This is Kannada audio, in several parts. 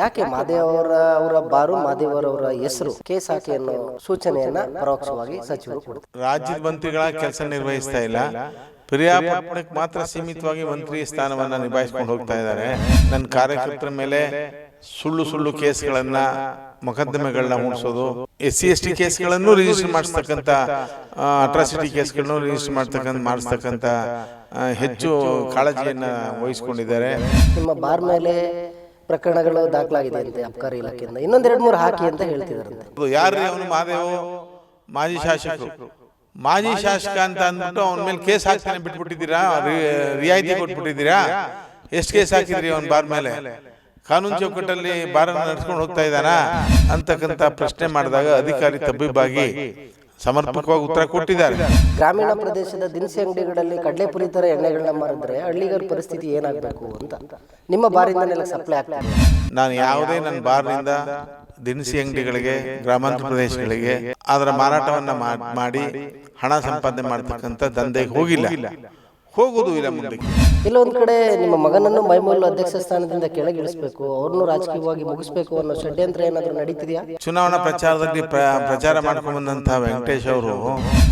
ಯಾಕೆ ಮಾದೇವರ ಅವರ ಅವರ ಬಾರು ಮಾದೇವರವರ ಅವರ ಹೆಸರು ಕೇಸ್ ಹಾಕಿ ಅನ್ನೋ ಸೂಚನೆಯನ್ನ ಪರೋಕ್ಷವಾಗಿ ಸಚಿವರು ಕೊಡ್ತಾರೆ. ರಾಜ್ಯದ ಮಂತ್ರಿಗಳ ಕೆಲಸ ನಿರ್ವಹಿಸ್ತಾ ಇಲ್ಲ. ಪ್ರಿಯಾಪಟ್ಟಣಕ್ಕೆ ಮಾತ್ರ ಸೀಮಿತವಾಗಿ ಮಂತ್ರಿ ಸ್ಥಾನವನ್ನ ನಿಭಾಯಿಸ್ಕೊಂಡು ಹೋಗ್ತಾ ಇದ್ದಾರೆ. ನನ್ನ ಕಾರ್ಯಕರ್ತರ ಮೇಲೆ ಸುಳ್ಳು ಸುಳ್ಳು ಕೇಸ್ಗಳನ್ನ ಮೊಕದ್ದಮೆಗಳನ್ನ ಮೂಡಿಸೋದು ಎಸ್ ಸಿ ಎಸ್ ಟಿ ಕೇಸ್ಗಳನ್ನು ರಿಜಿಸ್ಟರ್ ಮಾಡಿಸ್ತಕ್ಕಂಥ ಅಟ್ರಾಸಿಟಿ ಕೇಸ್ಗಳನ್ನು ರಿಜಿಸ್ಟರ್ ಮಾಡ್ತಕ್ಕಂಥ ಮಾಡಿಸ್ತಕ್ಕಂಥ ಹೆಚ್ಚು ಕಾಳಜಿಯನ್ನು ವಹಿಸ್ಕೊಂಡಿದ್ದಾರೆ. ನಿಮ್ಮ ಬಾರ್ ಮೇಲೆ ಪ್ರಕರಣಗಳು ದಾಖಲಾಗಿದೆ ಅಂತೆ ಅಬ್ಕಾರಿ ಇಲಾಖೆಯಿಂದ. ಇನ್ನೊಂದೆರಡು ಮೂರು ಹಾಕಿ ಅಂತ ಹೇಳ್ತಿದಾರಂತೆ. ಯಾರ್ರೀ ಅವನು ಮಾದೇವ್ ಮಾಜಿ ಶಾಸಕ ಮಾಜಿ ಶಾಸಕ ಅಂತ ಅಂದ್ಬಿಟ್ಟು ಅವನ ಮೇಲೆ ಕೇಸ್ ಹಾಕ್ತಾನೆ ಬಿಟ್ಬಿಟ್ಟಿದ್ದೀರಾ? ರಿಯಾಯಿತಿ ಕೊಟ್ಬಿಟ್ಟಿದ್ದೀರಾ? ಎಷ್ಟು ಕೇಸ್ ಹಾಕಿದ್ರಿ ಅವನ ಬಾರ್ ಮೇಲೆ? ಕಾನೂನು ಚೌಕಟ್ಟಲ್ಲಿ ಬಾರನ್ನ ನಡ್ಸ್ಕೊಂಡು ಹೋಗ್ತಾ ಇದ್ದಾನ? ಅಂತಕ್ಕಂಥ ಪ್ರಶ್ನೆ ಮಾಡಿದಾಗ ಅಧಿಕಾರಿ ತಬ್ಬಿಬ್ಬಾಗಿ ಸಮರ್ಪಕವಾಗಿ ಉತ್ತರ ಕೊಟ್ಟಿದ್ದಾರೆ. ಗ್ರಾಮೀಣ ಪ್ರದೇಶದ ದಿನಸಿ ಅಂಗಡಿಗಳಲ್ಲಿ ಕಡಲೆಪುರಿ ತರ ಎಣ್ಣೆಗಳನ್ನ ಮಾರಿದ್ರೆ ಹಳ್ಳಿಗರ ಪರಿಸ್ಥಿತಿ ಏನಾಗಬೇಕು ಅಂತ. ನಿಮ್ಮ ಬಾರಿಂದ ಸಪ್ಲೈ ಆಗ್ತದೆ ನಾನು ಯಾವುದೇ ನನ್ನ ಬಾರ್ನಿಂದ ದಿನಸಿ ಅಂಗಡಿಗಳಿಗೆ ಗ್ರಾಮಾಂತರ ಪ್ರದೇಶಗಳಿಗೆ ಅದರ ಮಾರಾಟವನ್ನ ಮಾಡಿ ಹಣ ಸಂಪಾದನೆ ಮಾಡತಕ್ಕಂತ ದಂಧೆಗೆ ಹೋಗಿಲ್ಲ. ಹೋಗೋದು ಇಲ್ಲ ಮುಂದಕ್ಕೆ. ಕೆಲವೊಂದು ಕಡೆ ನಿಮ್ಮ ಮಗನನ್ನು ಮೈಮೂಲ್ ಅಧ್ಯಕ್ಷ ಸ್ಥಾನದಿಂದ ಕೆಳಗಿಳಿಸಬೇಕು. ಅವ್ರನ್ನು ರಾಜಕೀಯವಾಗಿ ಮುಗಿಸಬೇಕು ಅನ್ನೋ ಷಡ್ಯಂತ್ರ ಏನಾದರೂ ನಡೀತಿದೆಯಾ? ಚುನಾವಣಾ ಪ್ರಚಾರದಲ್ಲಿ ಪ್ರ- ಪ್ರಚಾರ ಮಾಡ್ಕೊಂಡು ಬಂದಂತ ವೆಂಕಟೇಶ್ ಅವರು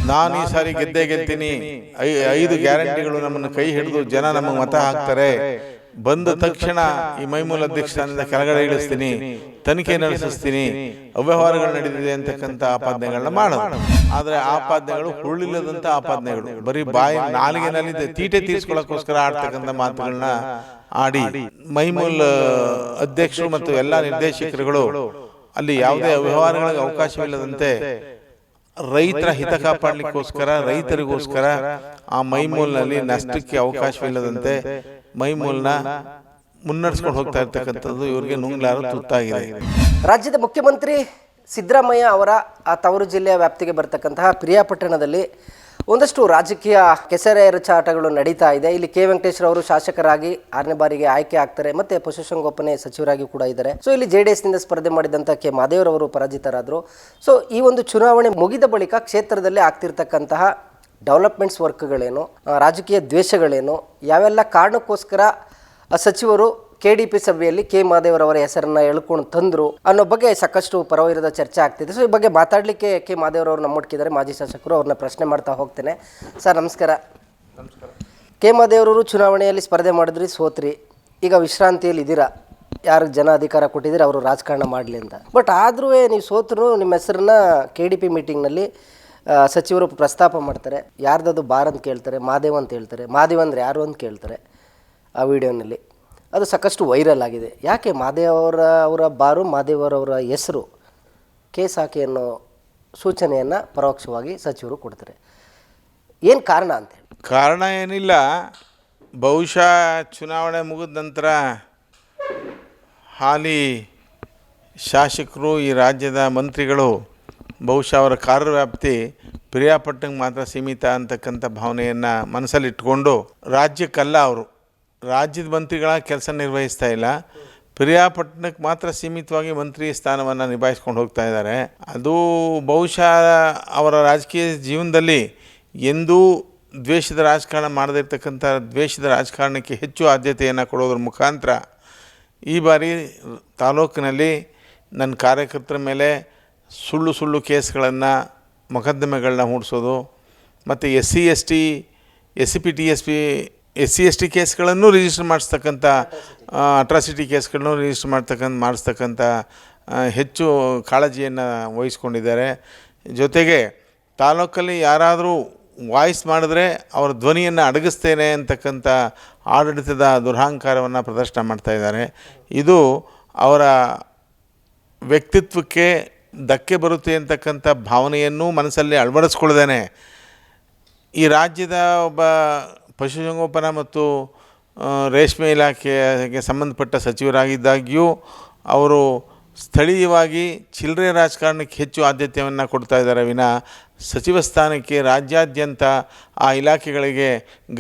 ನಾನು ಈ ಸಾರಿ ಗೆದ್ದೇ ಗೆದ್ದೀನಿ ಐ- ಐದು ಗ್ಯಾರಂಟಿಗಳು ನಮ್ಮನ್ನು ಕೈ ಹಿಡಿದು ಜನ ನಮಗೆ ಮತ ಹಾಕ್ತಾರೆ. ಬಂದ ತಕ್ಷಣ ಈ ಮೈಮೂಲ ಅಧ್ಯಕ್ಷ ಕೆಳಗಡೆ ಇಳಿಸ್ತೀನಿ ತನಿಖೆ ನಡೆಸಿಸ್ತೀನಿ ಅವ್ಯವಹಾರಗಳು ನಡೆದಿದೆ ಅಂತಕ್ಕಂಥ ಆಪಾದನೆಗಳನ್ನ ಮಾಡೋದು. ಆದ್ರೆ ಆಪಾದನೆಗಳು ಹುರುಳಿಲ್ಲದಂತ ಆಪಾದನೆಗಳು. ಬರೀ ಬಾಯಿ ನಾಲಿಗೆನಲ್ಲಿ ತೀಟೆ ತೀರಿಸ್ಕೊಳ್ಳೋಕ್ಕೋಸ್ಕರ ಆಡ್ತಕ್ಕಂಥ ಮಾತುಗಳನ್ನ ಆಡಿ. ಮೈಮೂಲ್ ಅಧ್ಯಕ್ಷರು ಮತ್ತು ಎಲ್ಲಾ ನಿರ್ದೇಶಕರುಗಳು ಅಲ್ಲಿ ಯಾವುದೇ ಅವ್ಯವಹಾರಗಳಿಗೆ ಅವಕಾಶವಿಲ್ಲದಂತೆ ರೈತರ ಹಿತ ಕಾಪಾಡಲಿಕ್ಕೋಸ್ಕರ ರೈತರಿಗೋಸ್ಕರ ಆ ಮೈಮೂಲ್ನಲ್ಲಿ ನಷ್ಟಕ್ಕೆ ಅವಕಾಶವಿಲ್ಲದಂತೆ ಮೈಮೂಲ್ನ ಮುನ್ನಡೆಸ್ಕೊಂಡು ಹೋಗ್ತಾ ಇರ್ತಕ್ಕಂಥದ್ದು ಇವರಿಗೆ ನುಂಗ್ಲಾರ ತುತ್ತಾಗಿದೆ. ರಾಜ್ಯದ ಮುಖ್ಯಮಂತ್ರಿ ಸಿದ್ದರಾಮಯ್ಯ ಅವರ ಆ ತವರು ಜಿಲ್ಲೆಯ ವ್ಯಾಪ್ತಿಗೆ ಬರ್ತಕ್ಕಂತಹ ಪ್ರಿಯಾಪಟ್ಟಣದಲ್ಲಿ ಒಂದಷ್ಟು ರಾಜಕೀಯ ಕೆಸರೆರಚಾಟಗಳು ನಡೀತಾ ಇದೆ. ಇಲ್ಲಿ ಕೆ. ವೆಂಕಟೇಶ್ವರ ಅವರು ಶಾಸಕರಾಗಿ ಆರನೇ ಬಾರಿಗೆ ಆಯ್ಕೆ ಆಗ್ತಾರೆ. ಮತ್ತೆ ಪಶುಸಂಗೋಪನೆ ಸಚಿವರಾಗಿ ಕೂಡ ಇದ್ದಾರೆ. ಸೊ ಇಲ್ಲಿ ಜೆ ಡಿ ಎಸ್ನಿಂದ ಸ್ಪರ್ಧೆ ಮಾಡಿದಂಥ ಕೆ. ಮಾದೇವರವರು ಪರಾಜಿತರಾದರು. ಸೊ ಈ ಒಂದು ಚುನಾವಣೆ ಮುಗಿದ ಬಳಿಕ ಕ್ಷೇತ್ರದಲ್ಲಿ ಆಗ್ತಿರ್ತಕ್ಕಂತಹ ಡೆವಲಪ್ಮೆಂಟ್ಸ್ ವರ್ಕ್ಗಳೇನು ರಾಜಕೀಯ ದ್ವೇಷಗಳೇನು ಯಾವೆಲ್ಲ ಕಾರಣಕ್ಕೋಸ್ಕರ ಆ ಸಚಿವರು ಕೆ ಡಿ ಪಿ ಸಭೆಯಲ್ಲಿ ಕೆ ಮಾದೇವರವರ ಹೆಸರನ್ನ ಎಳ್ಕೊಂಡು ತಂದರು ಅನ್ನೋ ಬಗ್ಗೆ ಸಾಕಷ್ಟು ಪರವಿರದ ಚರ್ಚೆ ಆಗ್ತಿದೆ. ಸೊ ಈ ಬಗ್ಗೆ ಮಾತಾಡಲಿಕ್ಕೆ ಕೆ ಮಾದೇವರವರು ನಮ್ಮೊಟ್ಟಿದ್ದಾರೆ ಮಾಜಿ ಶಾಸಕರು ಅವ್ರನ್ನ ಪ್ರಶ್ನೆ ಮಾಡ್ತಾ ಹೋಗ್ತೇನೆ. ಸರ್ ನಮಸ್ಕಾರ. ಕೆ ಮಾದೇವರವರು ಚುನಾವಣೆಯಲ್ಲಿ ಸ್ಪರ್ಧೆ ಮಾಡಿದ್ರಿ ಸೋತ್ರಿ. ಈಗ ವಿಶ್ರಾಂತಿಯಲ್ಲಿ ಇದ್ದೀರಾ? ಯಾರು ಜನ ಅಧಿಕಾರ ಕೊಟ್ಟಿದ್ದೀರಿ? ಅವರು ರಾಜಕಾರಣ ಮಾಡಲಿ ಅಂತ. ಬಟ್ ಆದರೂ ನೀವು ಸೋತರು ನಿಮ್ಮ ಹೆಸರನ್ನ ಕೆ ಡಿ ಪಿ ಮೀಟಿಂಗ್ನಲ್ಲಿ ಸಚಿವರು ಪ್ರಸ್ತಾಪ ಮಾಡ್ತಾರೆ. ಯಾರ್ದದು ಬಾರ್ ಅಂತ ಕೇಳ್ತಾರೆ, ಮಾದೇವ್ ಅಂತ ಹೇಳ್ತಾರೆ. ಮಾದೇವ್ ಅಂದರೆ ಯಾರು ಅಂತ ಕೇಳ್ತಾರೆ ಆ ವಿಡಿಯೋನಲ್ಲಿ. ಅದು ಸಾಕಷ್ಟು ವೈರಲ್ ಆಗಿದೆ. ಯಾಕೆ ಮಾದೇವರ ಅವರ ಬಾರು ಮಾದೇವರವರ ಹೆಸರು ಕೇಸ್ ಹಾಕಿ ಅನ್ನೋ ಸೂಚನೆಯನ್ನು ಪರೋಕ್ಷವಾಗಿ ಸಚಿವರು ಕೊಡ್ತಾರೆ. ಏನು ಕಾರಣ ಅಂತ ಕಾರಣ ಏನಿಲ್ಲ. ಬಹುಶಃ ಚುನಾವಣೆ ಮುಗಿದ ನಂತರ ಹಾಲಿ ಶಾಸಕರು, ಈ ರಾಜ್ಯದ ಮಂತ್ರಿಗಳು ಬಹುಶಃ ಅವರ ಕಾರ್ಯವ್ಯಾಪ್ತಿ ಪ್ರಿಯಾಪಟ್ಟಣಕ್ಕೆ ಮಾತ್ರ ಸೀಮಿತ ಅಂತಕ್ಕಂಥ ಭಾವನೆಯನ್ನು ಮನಸ್ಸಲ್ಲಿಟ್ಟುಕೊಂಡು ರಾಜ್ಯಕ್ಕಲ್ಲ ಅವರು, ರಾಜ್ಯದ ಮಂತ್ರಿಗಳ ಕೆಲಸ ನಿರ್ವಹಿಸ್ತಾ ಇಲ್ಲ. ಪ್ರಿಯಾಪಟ್ಟಣಕ್ಕೆ ಮಾತ್ರ ಸೀಮಿತವಾಗಿ ಮಂತ್ರಿ ಸ್ಥಾನವನ್ನು ನಿಭಾಯಿಸ್ಕೊಂಡು ಹೋಗ್ತಾ ಇದ್ದಾರೆ. ಅದು ಬಹುಶಃ ಅವರ ರಾಜಕೀಯ ಜೀವನದಲ್ಲಿ ಎಂದೂ ದ್ವೇಷದ ರಾಜಕಾರಣ ಮಾಡದಿರ್ತಕ್ಕಂಥ ದ್ವೇಷದ ರಾಜಕಾರಣಕ್ಕೆ ಹೆಚ್ಚು ಆದ್ಯತೆಯನ್ನು ಕೊಡೋದ್ರ ಮುಖಾಂತರ ಈ ಬಾರಿ ತಾಲೂಕಿನಲ್ಲಿ ನನ್ನ ಕಾರ್ಯಕರ್ತರ ಮೇಲೆ ಸುಳ್ಳು ಸುಳ್ಳು ಕೇಸ್ಗಳನ್ನು ಮೊಕದ್ದಮೆಗಳನ್ನ ಹೂಡಿಸೋದು, ಮತ್ತು S C S T S C P, T S P S C S T ಕೇಸ್ಗಳನ್ನು register ಮಾಡಿಸ್ತಕ್ಕಂಥ ಅಟ್ರಾಸಿಟಿ ಕೇಸ್ಗಳನ್ನು ರಿಜಿಸ್ಟರ್ ಮಾಡ್ತಕ್ಕಂಥ, ಮಾಡಿಸ್ತಕ್ಕಂಥ ಹೆಚ್ಚು ಕಾಳಜಿಯನ್ನು ವಹಿಸ್ಕೊಂಡಿದ್ದಾರೆ. ಜೊತೆಗೆ ತಾಲೂಕಲ್ಲಿ ಯಾರಾದರೂ ವಾಯ್ಸ್ ಮಾಡಿದ್ರೆ ಅವರ ಧ್ವನಿಯನ್ನು ಅಡಗಿಸ್ತೇನೆ ಅಂತಕ್ಕಂಥ ಆಡಳಿತದ ದುರಹಂಕಾರವನ್ನು ಪ್ರದರ್ಶನ ಮಾಡ್ತಾ ಇದ್ದಾರೆ. ಇದು ಅವರ ವ್ಯಕ್ತಿತ್ವಕ್ಕೆ ಧಕ್ಕೆ ಬರುತ್ತೆ ಅಂತಕ್ಕಂಥ ಭಾವನೆಯನ್ನು ಮನಸ್ಸಲ್ಲಿ ಅಳವಡಿಸ್ಕೊಳ್ದೇನೆ ಈ ರಾಜ್ಯದ ಒಬ್ಬ ಪಶುಸಂಗೋಪನಾ ಮತ್ತು ರೇಷ್ಮೆ ಇಲಾಖೆಗೆ ಸಂಬಂಧಪಟ್ಟ ಸಚಿವರಾಗಿದ್ದಾಗ್ಯೂ ಅವರು ಸ್ಥಳೀಯವಾಗಿ ಚಿಲ್ಲರೆ ರಾಜಕಾರಣಕ್ಕೆ ಹೆಚ್ಚು ಆದ್ಯತೆಯನ್ನು ಕೊಡ್ತಾ ಇದ್ದಾರೆ ವಿನ. ಸಚಿವ ಸ್ಥಾನಕ್ಕೆ ರಾಜ್ಯಾದ್ಯಂತ ಆ ಇಲಾಖೆಗಳಿಗೆ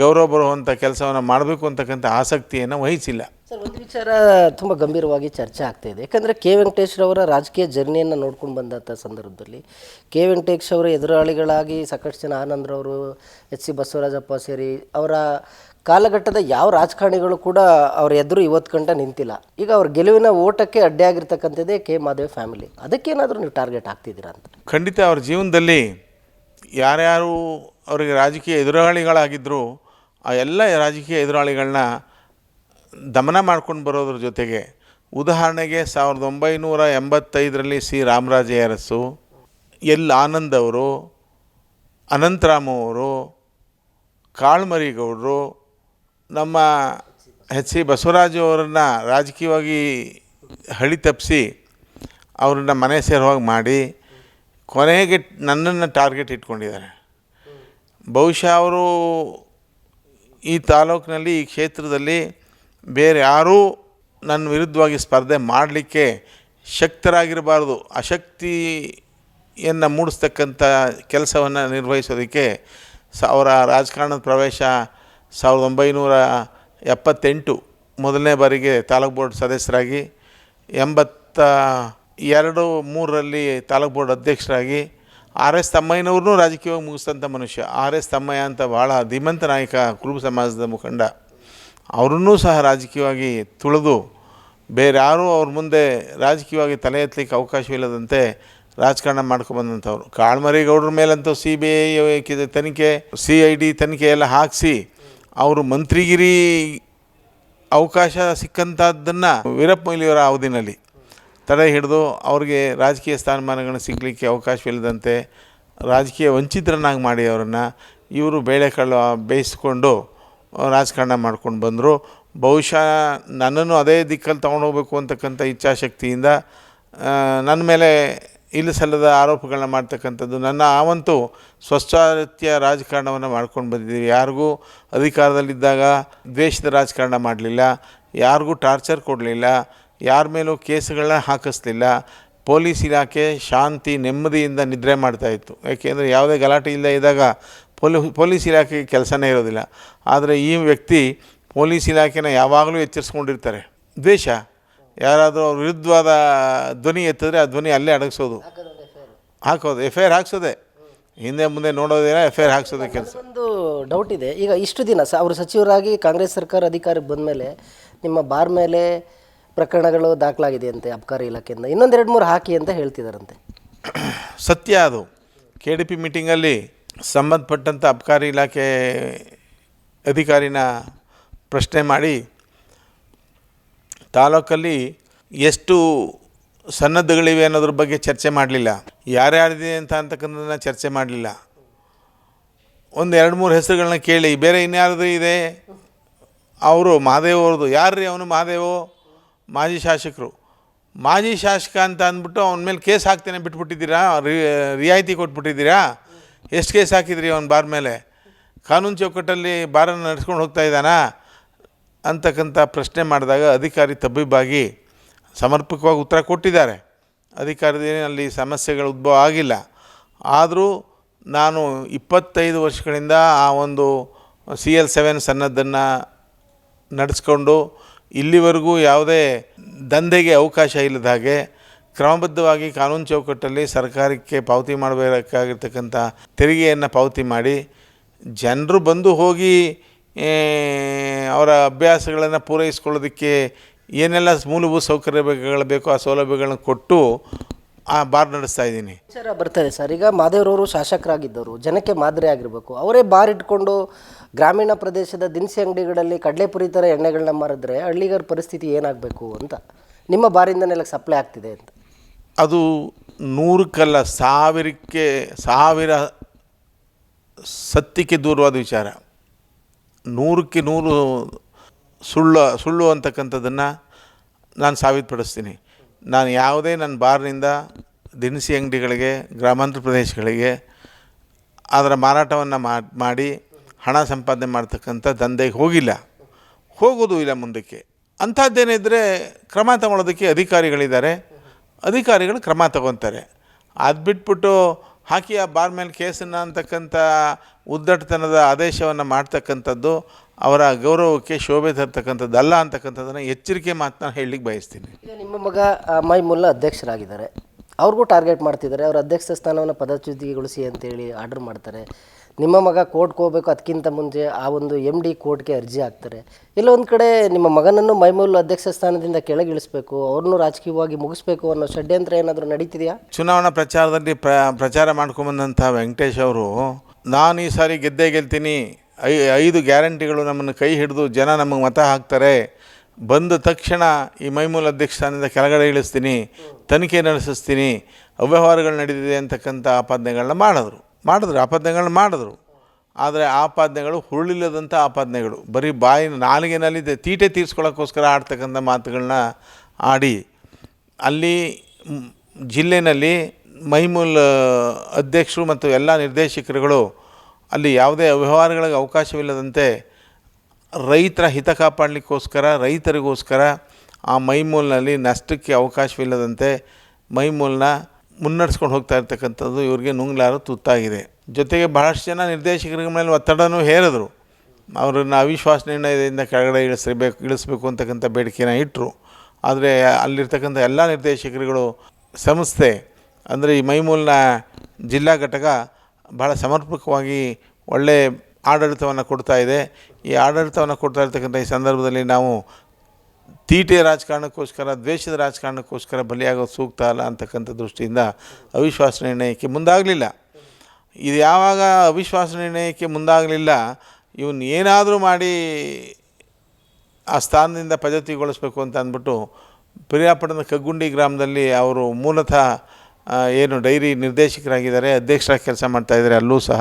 ಗೌರವ ಬರುವಂಥ ಕೆಲಸವನ್ನು ಮಾಡಬೇಕು ಅಂತಕ್ಕಂಥ ಆಸಕ್ತಿಯನ್ನು ವಹಿಸಿಲ್ಲ. ಸರ್, ಒಂದು ವಿಚಾರ ತುಂಬ ಗಂಭೀರವಾಗಿ ಚರ್ಚೆ ಆಗ್ತಾ ಇದೆ. ಯಾಕಂದರೆ ಕೆ ವೆಂಕಟೇಶ್ವರವರ ರಾಜಕೀಯ ಜರ್ನಿಯನ್ನು ನೋಡ್ಕೊಂಡು ಬಂದಂಥ ಸಂದರ್ಭದಲ್ಲಿ ಕೆ ವೆಂಕಟೇಶ್ ಅವರ ಎದುರಾಳಿಗಳಾಗಿ ಸಾಕಷ್ಟು ಜನ ಆನಂದ್ರವರು ಎಚ್ ಸಿ ಬಸವರಾಜಪ್ಪ ಸೇರಿ ಅವರ ಕಾಲಘಟ್ಟದ ಯಾವ ರಾಜಕಾರಣಿಗಳು ಕೂಡ ಅವ್ರ ಎದುರು ಇವತ್ತು ಗಂಟ ನಿಂತಿಲ್ಲ. ಈಗ ಅವ್ರ ಗೆಲುವಿನ ಓಟಕ್ಕೆ ಅಡ್ಡಿಯಾಗಿರ್ತಕ್ಕಂಥದ್ದೇ ಕೆ ಮಾದೇವ್ ಫ್ಯಾಮಿಲಿ. ಅದಕ್ಕೇನಾದರೂ ನೀವು ಟಾರ್ಗೆಟ್ ಆಗ್ತಿದ್ದೀರಾ ಅಂತ. ಖಂಡಿತ ಅವ್ರ ಜೀವನದಲ್ಲಿ ಯಾರ್ಯಾರು ಅವರಿಗೆ ರಾಜಕೀಯ ಎದುರಾಳಿಗಳಾಗಿದ್ದರು ಆ ಎಲ್ಲ ರಾಜಕೀಯ ಎದುರಾಳಿಗಳನ್ನ ದಮನ ಮಾಡ್ಕೊಂಡು ಬರೋದ್ರ ಜೊತೆಗೆ ಉದಾಹರಣೆಗೆ ಸಾವಿರದ ಒಂಬೈನೂರ ಎಂಬತ್ತೈದರಲ್ಲಿ ಸಿ. ರಾಮರಾಜ ಅರಸು ಎಲ್. ಆನಂದ್ ಅವರು, ಅನಂತರಾಮ್ ಅವರು, ಕಾಳ್ಮರಿಗೌಡರು, ನಮ್ಮ ಎಚ್. ಸಿ. ಬಸವರಾಜು ಅವರನ್ನು ರಾಜಕೀಯವಾಗಿ ಹಳಿ ತಪ್ಪಿಸಿ ಅವ್ರನ್ನ ಮನೆ ಸೇರುವಾಗ ಮಾಡಿ ಕೊನೆಗೆ ನನ್ನನ್ನು ಟಾರ್ಗೆಟ್ ಇಟ್ಕೊಂಡಿದ್ದಾರೆ. ಬಹುಶಃ ಅವರು ಈ ತಾಲೂಕಿನಲ್ಲಿ ಈ ಕ್ಷೇತ್ರದಲ್ಲಿ ಬೇರೆ ಯಾರೂ ನನ್ನ ವಿರುದ್ಧವಾಗಿ ಸ್ಪರ್ಧೆ ಮಾಡಲಿಕ್ಕೆ ಶಕ್ತರಾಗಿರಬಾರ್ದು. ಅಶಕ್ತಿಯನ್ನು ಮೂಡಿಸ್ತಕ್ಕಂಥ ಕೆಲಸವನ್ನು ನಿರ್ವಹಿಸೋದಕ್ಕೆ ಸ ಅವರ ರಾಜಕಾರಣದ ಪ್ರವೇಶ ಸಾವಿರದ ಒಂಬೈನೂರ ಎಪ್ಪತ್ತೆಂಟು ಮೊದಲನೇ ಬಾರಿಗೆ ತಾಲೂಕು ಬೋರ್ಡ್ ಸದಸ್ಯರಾಗಿ, ಎಂಬತ್ತ ಎರಡು ಮೂರರಲ್ಲಿ ತಾಲೂಕು ಬೋರ್ಡ್ ಅಧ್ಯಕ್ಷರಾಗಿ, ಆರ್ ಎಸ್ ತಮ್ಮಯ್ಯನವ್ರನ್ನೂ ರಾಜಕೀಯವಾಗಿ ಮುಗಿಸ್ತಂಥ ಮನುಷ್ಯ. ಆರ್ ಎಸ್ ತಮ್ಮಯ್ಯ ಅಂತ ಭಾಳ ಧೀಮಂತ ನಾಯಕ ಕುರುಬ ಸಮಾಜದ ಮುಖಂಡ. ಅವರನ್ನೂ ಸಹ ರಾಜಕೀಯವಾಗಿ ತುಳಿದು ಬೇರೆ ಯಾರೂ ಅವ್ರ ಮುಂದೆ ರಾಜಕೀಯವಾಗಿ ತಲೆ ಎತ್ತಲಿಕ್ಕೆ ಅವಕಾಶವಿಲ್ಲದಂತೆ ರಾಜಕಾರಣ ಮಾಡ್ಕೊಬಂದಂಥವ್ರು ಕಾಳ್ಮರಿಗೌಡ್ರ ಮೇಲಂತೂ ಸಿ ಬಿ ಐ ತನಿಖೆ ಸಿ ಐ ಡಿ ತನಿಖೆ ಎಲ್ಲ ಹಾಕಿಸಿ ಅವರು ಮಂತ್ರಿಗಿರಿ ಅವಕಾಶ ಸಿಕ್ಕಂಥದ್ದನ್ನು ವೀರಪ್ಪ ಮೊಯ್ಲಿಯವರ ಅವಧಿನಲ್ಲಿ ತಡೆ ಹಿಡಿದು ಅವ್ರಿಗೆ ರಾಜಕೀಯ ಸ್ಥಾನಮಾನಗಳನ್ನ ಸಿಗಲಿಕ್ಕೆ ಅವಕಾಶವಿಲ್ಲದಂತೆ ರಾಜಕೀಯ ವಂಚಿತರನ್ನಾಗಿ ಮಾಡಿ ಅವರನ್ನು. ಇವರು ಬೇಳೆಕಾಳು ಬೇಯಿಸ್ಕೊಂಡು ರಾಜಕಾರಣ ಮಾಡ್ಕೊಂಡು ಬಂದರು. ಬಹುಶಃ ನನ್ನನ್ನು ಅದೇ ದಿಕ್ಕಲ್ಲಿ ತೊಗೊಂಡೋಗ್ಬೇಕು ಅಂತಕ್ಕಂಥ ಇಚ್ಛಾಶಕ್ತಿಯಿಂದ ನನ್ನ ಮೇಲೆ ಇಲ್ಲಿ ಸಲ್ಲದ ಆರೋಪಗಳನ್ನ ಮಾಡ್ತಕ್ಕಂಥದ್ದು ನನ್ನ ಆವಂತು ಸ್ವಚ್ಛಾತ್ಯ ರಾಜಕಾರಣವನ್ನು ಮಾಡ್ಕೊಂಡು ಬಂದಿದ್ದೀವಿ. ಯಾರಿಗೂ ಅಧಿಕಾರದಲ್ಲಿದ್ದಾಗ ದ್ವೇಷದ ರಾಜಕಾರಣ ಮಾಡಲಿಲ್ಲ. ಯಾರಿಗೂ ಟಾರ್ಚರ್ ಕೊಡಲಿಲ್ಲ. ಯಾರ ಮೇಲೂ ಕೇಸುಗಳನ್ನ ಹಾಕಿಸ್ಲಿಲ್ಲ. ಪೊಲೀಸ್ ಇಲಾಖೆ ಶಾಂತಿ ನೆಮ್ಮದಿಯಿಂದ ನಿದ್ರೆ ಮಾಡ್ತಾಯಿತ್ತು ಯಾಕೆಂದರೆ ಯಾವುದೇ ಗಲಾಟೆ ಇಲ್ಲದೆ ಇದ್ದಾಗ ಪೊಲಿ ಪೊಲೀಸ್ ಇಲಾಖೆಗೆ ಕೆಲಸನೇ ಇರೋದಿಲ್ಲ. ಆದರೆ ಈ ವ್ಯಕ್ತಿ ಪೊಲೀಸ್ ಇಲಾಖೆನ ಯಾವಾಗಲೂ ಎಚ್ಚರಿಸ್ಕೊಂಡಿರ್ತಾರೆ. ದ್ವೇಷ. ಯಾರಾದರೂ ಅವ್ರ ವಿರುದ್ಧವಾದ ಧ್ವನಿ ಎತ್ತಿದ್ರೆ ಆ ಧ್ವನಿ ಅಲ್ಲೇ ಅಡಗಿಸೋದು. ಹಾಕೋದು. ಎಫ್ ಐ ಆರ್ ಹಾಕ್ಸೋದೆ. ಹಿಂದೆ ಮುಂದೆ ನೋಡೋದಿಲ್ಲ ಎಫ್ ಐ ಆರ್ ಹಾಕ್ಸೋದೇ ಕೆಲಸ. ಒಂದು ಡೌಟ್ ಇದೆ. ಈಗ ಇಷ್ಟು ದಿನ ಸ ಅವರು ಸಚಿವರಾಗಿ ಕಾಂಗ್ರೆಸ್ ಸರ್ಕಾರ ಅಧಿಕಾರಕ್ಕೆ ಬಂದ ಮೇಲೆ ನಿಮ್ಮ ಬಾರ್ ಮೇಲೆ ಪ್ರಕರಣಗಳು ದಾಖಲಾಗಿದೆ ಅಂತೆ ಅಬಕಾರಿ ಇಲಾಖೆಯಿಂದ. ಇನ್ನೊಂದೆರಡು ಮೂರು ಹಾಕಿ ಅಂತ ಹೇಳ್ತಿದ್ದಾರಂತೆ ಸತ್ಯ ಅದು. ಕೆ ಡಿ ಪಿ ಮೀಟಿಂಗಲ್ಲಿ ಸಂಬಂಧಪಟ್ಟಂಥ ಅಬಕಾರಿ ಇಲಾಖೆ ಅಧಿಕಾರಿನ ಪ್ರಶ್ನೆ ಮಾಡಿ, ತಾಲೂಕಲ್ಲಿ ಎಷ್ಟು ಸನ್ನದ್ಧಗಳಿವೆ ಅನ್ನೋದ್ರ ಬಗ್ಗೆ ಚರ್ಚೆ ಮಾಡಲಿಲ್ಲ. ಯಾರ್ಯಾರಿದೆ ಅಂತ ಅಂತಕ್ಕಂಥದ್ದನ್ನ ಚರ್ಚೆ ಮಾಡಲಿಲ್ಲ. ಒಂದು ಎರಡು ಮೂರು ಹೆಸರುಗಳನ್ನ ಕೇಳಿ, ಬೇರೆ ಇನ್ಯಾರ್ದು ಇದೆ? ಅವರು ಮಹಾದೇವ್ ಅವ್ರದ್ದು ಯಾರ್ರೀ ಅವನು ಮಹಾದೇವು ಮಾಜಿ ಶಾಸಕರು. ಮಾಜಿ ಶಾಸಕ ಅಂತ ಅಂದ್ಬಿಟ್ಟು ಅವನ ಮೇಲೆ ಕೇಸ್ ಹಾಕ್ತೇನೆ ಬಿಟ್ಬಿಟ್ಟಿದ್ದೀರಾ? ರಿ- ರಿಯಾಯಿತಿ ಕೊಟ್ಬಿಟ್ಟಿದ್ದೀರಾ? ಎಷ್ಟು ಕೇಸ್ ಹಾಕಿದ್ರಿ ಅವನ ಬಾರ್ ಮೇಲೆ? ಕಾನೂನು ಚೌಕಟ್ಟಲ್ಲಿ ಬಾರನ್ನು ನಡೆಸ್ಕೊಂಡು ಹೋಗ್ತಾ ಇದ್ದಾನಾ? ಅಂತಕ್ಕಂಥ ಪ್ರಶ್ನೆ ಮಾಡಿದಾಗ ಅಧಿಕಾರಿ ತಬ್ಬಿಬ್ಬಾಗಿ ಸಮರ್ಪಕವಾಗಿ ಉತ್ತರ ಕೊಟ್ಟಿದ್ದಾರೆ. ಅಧಿಕಾರದಲ್ಲಿ ಸಮಸ್ಯೆಗಳು ಉದ್ಭವ ಆಗಿಲ್ಲ. ಆದರೂ ನಾನು ಇಪ್ಪತ್ತೈದು ವರ್ಷಗಳಿಂದ ಆ ಒಂದು ಸಿ ಎಲ್ ಸೆವೆನ್ ಸನ್ನದ್ದನ್ನು ನಡೆಸ್ಕೊಂಡು ಇಲ್ಲಿವರೆಗೂ ಯಾವುದೇ ದಂಧೆಗೆ ಅವಕಾಶ ಇಲ್ಲದ ಹಾಗೆ ಕ್ರಮಬದ್ಧವಾಗಿ ಕಾನೂನು ಚೌಕಟ್ಟಲ್ಲಿ ಸರ್ಕಾರಕ್ಕೆ ಪಾವತಿ ಮಾಡಬೇಕಾಗಿರ್ತಕ್ಕಂಥ ತೆರಿಗೆಯನ್ನು ಪಾವತಿ ಮಾಡಿ ಜನರು ಬಂದು ಹೋಗಿ ಅವರ ಅಭ್ಯಾಸಗಳನ್ನು ಪೂರೈಸ್ಕೊಳ್ಳೋದಕ್ಕೆ ಏನೆಲ್ಲ ಮೂಲಭೂತ ಸೌಕರ್ಯಗಳು ಬೇಕೋ ಆ ಸೌಲಭ್ಯಗಳನ್ನ ಕೊಟ್ಟು ಆ ಬಾರ್ ನಡೆಸ್ತಾ ಇದ್ದೀನಿ. ಸರ್ ಬರ್ತದೆ ಸರ್. ಈಗ ಮಾದೇವ್ರವರು ಶಾಸಕರಾಗಿದ್ದವರು, ಜನಕ್ಕೆ ಮಾದರಿ ಆಗಿರಬೇಕು. ಅವರೇ ಬಾರ್ ಇಟ್ಕೊಂಡು ಗ್ರಾಮೀಣ ಪ್ರದೇಶದ ದಿನಸಿ ಅಂಗಡಿಗಳಲ್ಲಿ ಕಡಲೆಪುರಿ ಥರ ಎಣ್ಣೆಗಳನ್ನ ಮಾರಿದ್ರೆ ಹಳ್ಳಿಗರ ಪರಿಸ್ಥಿತಿ ಏನಾಗಬೇಕು ಅಂತ ನಿಮ್ಮ ಬಾರಿಂದನೆಲ್ಲ ಸಪ್ಲೈ ಆಗ್ತಿದೆ ಅಂತ. ಅದು ನೂರಕ್ಕಲ್ಲ, ಸಾವಿರಕ್ಕೆ, ಸಾವಿರ ಸತ್ಯಕ್ಕೆ ದೂರವಾದ ವಿಚಾರ. ನೂರಕ್ಕೆ ನೂರು ಸುಳ್ಳು ಸುಳ್ಳು ಅಂತಕ್ಕಂಥದ್ದನ್ನು ನಾನು ಸಾಬೀತುಪಡಿಸ್ತೀನಿ. ನಾನು ಯಾವುದೇ ನನ್ನ ಬಾರ್ನಿಂದ ದಿನಸಿ ಅಂಗಡಿಗಳಿಗೆ, ಗ್ರಾಮಾಂತರ ಪ್ರದೇಶಗಳಿಗೆ ಅದರ ಮಾರಾಟವನ್ನು ಮಾಡಿ ಹಣ ಸಂಪಾದನೆ ಮಾಡ್ತಕ್ಕಂಥ ದಂಧೆಗೆ ಹೋಗಿಲ್ಲ. ಹೋಗೋದು ಇಲ್ಲ ಮುಂದಕ್ಕೆ. ಅಂಥದ್ದೇನಿದ್ದರೆ ಕ್ರಮ ತಗೊಳ್ಳೋದಕ್ಕೆ ಅಧಿಕಾರಿಗಳಿದ್ದಾರೆ. ಅಧಿಕಾರಿಗಳು ಕ್ರಮ ತಗೊತಾರೆ ಅದು ಬಿಟ್ಬಿಟ್ಟು ಹಾಕಿ ಆ ಬಾರ್ ಮೇಲೆ ಕೇಸನ್ನು ಅಂತಕ್ಕಂಥ ಉದ್ದಟತನದ ಆದೇಶವನ್ನು ಮಾಡ್ತಕ್ಕಂಥದ್ದು ಅವರ ಗೌರವಕ್ಕೆ ಶೋಭೆ ತರ್ತಕ್ಕಂಥದ್ದಲ್ಲ ಅಂತಕ್ಕಂಥದ್ದನ್ನು ಎಚ್ಚರಿಕೆ ಮಾತನ್ನ ಹೇಳಲಿಕ್ಕೆ ಬಯಸ್ತೀನಿ. ಈಗ ನಿಮ್ಮ ಮಗ ಮೈಮುಲ್ಲಾ ಅಧ್ಯಕ್ಷರಾಗಿದ್ದಾರೆ. ಅವ್ರಿಗೂ ಟಾರ್ಗೆಟ್ ಮಾಡ್ತಿದ್ದಾರೆ. ಅವರ ಅಧ್ಯಕ್ಷ ಸ್ಥಾನವನ್ನು ಪದಚ್ಯುತಿಗೊಳಿಸಿ ಅಂತೇಳಿ ಆರ್ಡರ್ ಮಾಡ್ತಾರೆ. ನಿಮ್ಮ ಮಗ ಕೋರ್ಟ್ಗೆ ಹೋಗ್ಬೇಕು ಅದಕ್ಕಿಂತ ಮುಂಚೆ ಆ ಒಂದು ಎಂ ಡಿ ಕೋರ್ಟ್ಗೆ ಅರ್ಜಿ ಹಾಕ್ತಾರೆ. ಇಲ್ಲ, ಒಂದು ಕಡೆ ನಿಮ್ಮ ಮಗನನ್ನು ಮೈಮೂಲು ಅಧ್ಯಕ್ಷ ಸ್ಥಾನದಿಂದ ಕೆಳಗಿಳಿಸಬೇಕು, ಅವ್ರನ್ನೂ ರಾಜಕೀಯವಾಗಿ ಮುಗಿಸ್ಬೇಕು ಅನ್ನೋ ಷಡ್ಯಂತ್ರ ಏನಾದರೂ ನಡೀತಿದೆಯಾ? ಚುನಾವಣಾ ಪ್ರಚಾರದಲ್ಲಿ ಪ್ರ, ಪ್ರಚಾರ ಮಾಡ್ಕೊಂಬಂದಂಥ ವೆಂಕಟೇಶ್ ಅವರು, ನಾನು ಈ ಸಾರಿ ಗೆದ್ದೇ ಗೆಲ್ತೀನಿ. ಐ, ಐದು ಗ್ಯಾರಂಟಿಗಳು ನಮ್ಮನ್ನು ಕೈ ಹಿಡಿದು ಜನ ನಮಗೆ ಮತ ಹಾಕ್ತಾರೆ. ಬಂದ ತಕ್ಷಣ ಈ ಮೈಮೂಲ ಅಧ್ಯಕ್ಷ ಸ್ಥಾನದಿಂದ ಕೆಳಗಡೆ ಇಳಿಸ್ತೀನಿ. ತನಿಖೆ ನಡೆಸಿಸ್ತೀನಿ. ಅವ್ಯವಹಾರಗಳು ನಡೆದಿದೆ ಅಂತಕ್ಕಂಥ ಆಪಾದನೆಗಳನ್ನ ಮಾಡಿದ್ರು. ಮಾಡಿದ್ರು, ಆಪಾದನೆಗಳನ್ನ ಮಾಡಿದ್ರು. ಆದರೆ ಆಪಾದನೆಗಳು ಹುರುಳಿಲ್ಲದಂಥ ಆಪಾದನೆಗಳು. ಬರೀ ಬಾಯಿ ನಾಲಿಗೆನಲ್ಲಿ ತೀಟೆ ತೀರಿಸ್ಕೊಳ್ಳೋಕ್ಕೋಸ್ಕರ ಆಡ್ತಕ್ಕಂಥ ಮಾತುಗಳನ್ನ ಆಡಿ, ಅಲ್ಲಿ ಜಿಲ್ಲೆಯಲ್ಲಿ ಮೈಮೂಲ್ ಅಧ್ಯಕ್ಷರು ಮತ್ತು ಎಲ್ಲ ನಿರ್ದೇಶಕರುಗಳು ಅಲ್ಲಿ ಯಾವುದೇ ವ್ಯವಹಾರಗಳಿಗೆ ಅವಕಾಶವಿಲ್ಲದಂತೆ ರೈತರ ಹಿತ ಕಾಪಾಡಲಿಕ್ಕೋಸ್ಕರ, ರೈತರಿಗೋಸ್ಕರ ಆ ಮೈಮೂಲ್ನಲ್ಲಿ ನಷ್ಟಕ್ಕೆ ಅವಕಾಶವಿಲ್ಲದಂತೆ ಮೈಮೂಲನ್ನ ಮುನ್ನಡೆಸ್ಕೊಂಡು ಹೋಗ್ತಾ ಇರ್ತಕ್ಕಂಥದ್ದು ಇವ್ರಿಗೆ ನುಂಗ್ಲಾರ ತುತ್ತಾಗಿದೆ. ಜೊತೆಗೆ ಬಹಳಷ್ಟು ಜನ ನಿರ್ದೇಶಕರ ಮೇಲೆ ಒತ್ತಡನೂ ಹೇರಿದ್ರು. ಅವರನ್ನು ಅವಿಶ್ವಾಸ ನಿರ್ಣಯದಿಂದ ಕೆಳಗಡೆ ಇಳಿಸಬೇಕು, ಇಳಿಸ್ಬೇಕು ಅಂತಕ್ಕಂಥ ಬೇಡಿಕೆನ ಇಟ್ಟರು ಆದರೆ ಅಲ್ಲಿರ್ತಕ್ಕಂಥ ಎಲ್ಲ ನಿರ್ದೇಶಕರುಗಳು ಸಂಸ್ಥೆ, ಅಂದರೆ ಈ ಮೈಮೂಲಿನ ಜಿಲ್ಲಾ ಘಟಕ ಭಾಳ ಸಮರ್ಪಕವಾಗಿ ಒಳ್ಳೆಯ ಆಡಳಿತವನ್ನು ಕೊಡ್ತಾ ಇದೆ. ಈ ಆಡಳಿತವನ್ನು ಕೊಡ್ತಾ ಇರ್ತಕ್ಕಂಥ ಈ ಸಂದರ್ಭದಲ್ಲಿ ನಾವು ತೀಟೆ ರಾಜಕಾರಣಕ್ಕೋಸ್ಕರ, ದ್ವೇಷದ ರಾಜಕಾರಣಕ್ಕೋಸ್ಕರ ಬಲಿಯಾಗೋದು ಸೂಕ್ತ ಅಲ್ಲ ಅಂತಕ್ಕಂಥ ದೃಷ್ಟಿಯಿಂದ ಅವಿಶ್ವಾಸ ನಿರ್ಣಯಕ್ಕೆ ಮುಂದಾಗಲಿಲ್ಲ. ಇದು ಯಾವಾಗ ಅವಿಶ್ವಾಸ ನಿರ್ಣಯಕ್ಕೆ ಮುಂದಾಗಲಿಲ್ಲ, ಇವನು ಏನಾದರೂ ಮಾಡಿ ಆ ಸ್ಥಾನದಿಂದ ಪದ್ಧತಿಗೊಳಿಸ್ಬೇಕು ಅಂತ ಅಂದ್ಬಿಟ್ಟು ಪಿರಿಯಾಪಟ್ಟಣದ ಕಗ್ಗುಂಡಿ ಗ್ರಾಮದಲ್ಲಿ ಅವರು ಮೂಲತಃ ಏನು ಡೈರಿ ನಿರ್ದೇಶಕರಾಗಿದ್ದಾರೆ, ಅಧ್ಯಕ್ಷರಾಗಿ ಕೆಲಸ ಮಾಡ್ತಾಯಿದ್ದಾರೆ ಅಲ್ಲೂ ಸಹ.